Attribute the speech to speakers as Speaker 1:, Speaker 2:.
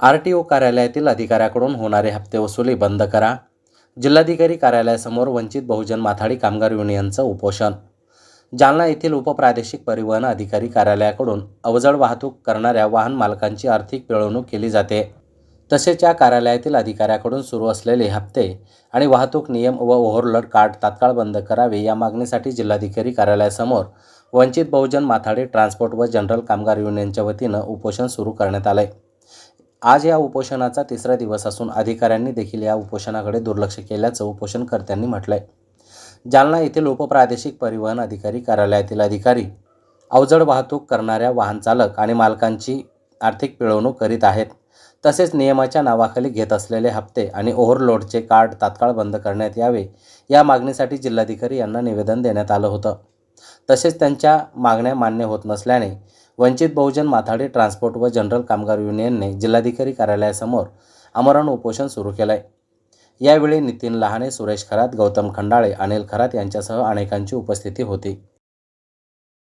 Speaker 1: R T O कार्यालयातील अधिकाऱ्याकडून होणारे हप्ते वसुली बंद करा. जिल्हाधिकारी कार्यालयासमोर वंचित बहुजन माथाडी कामगार युनियनचं उपोषण. जालना येथील उपप्रादेशिक परिवहन अधिकारी कार्यालयाकडून अवजड वाहतूक करणाऱ्या वाहन मालकांची आर्थिक पिळवणूक केली जाते. तसेच या कार्यालयातील अधिकाऱ्याकडून सुरू असलेले हप्ते आणि वाहतूक नियम व ओव्हरलोड कार्ड तात्काळ बंद करावे या मागणीसाठी जिल्हाधिकारी कार्यालयासमोर वंचित बहुजन माथाडी ट्रान्सपोर्ट व जनरल कामगार युनियनच्या वतीनं उपोषण सुरू करण्यात आलंय. आज या उपोषणाचा तिसरा दिवस असून अधिकाऱ्यांनी देखील या उपोषणाकडे दुर्लक्ष केल्याचं उपोषणकर्त्यांनी म्हटलंय. जालना येथील उपप्रादेशिक परिवहन अधिकारी कार्यालयातील अधिकारी अवजड वाहतूक करणाऱ्या वाहनचालक आणि मालकांची आर्थिक पिळवणूक करीत आहेत. तसेच नियमाच्या नावाखाली घेत असलेले हप्ते आणि ओव्हरलोडचे कार्ड तात्काळ बंद करण्यात यावे या मागणीसाठी जिल्हाधिकारी यांना निवेदन देण्यात आलं होतं. तसेच त्यांच्या मागण्या मान्य होत नसल्याने वंचित बहुजन माथाडी ट्रान्सपोर्ट व जनरल कामगार युनियनने जिल्हाधिकारी कार्यालयासमोर आमरण उपोषण सुरू केलं आहे यावेळी नितीन लहाने सुरेश खरात गौतम खंडाळे अनिल खरात यांच्यासह अनेकांची उपस्थिती होती.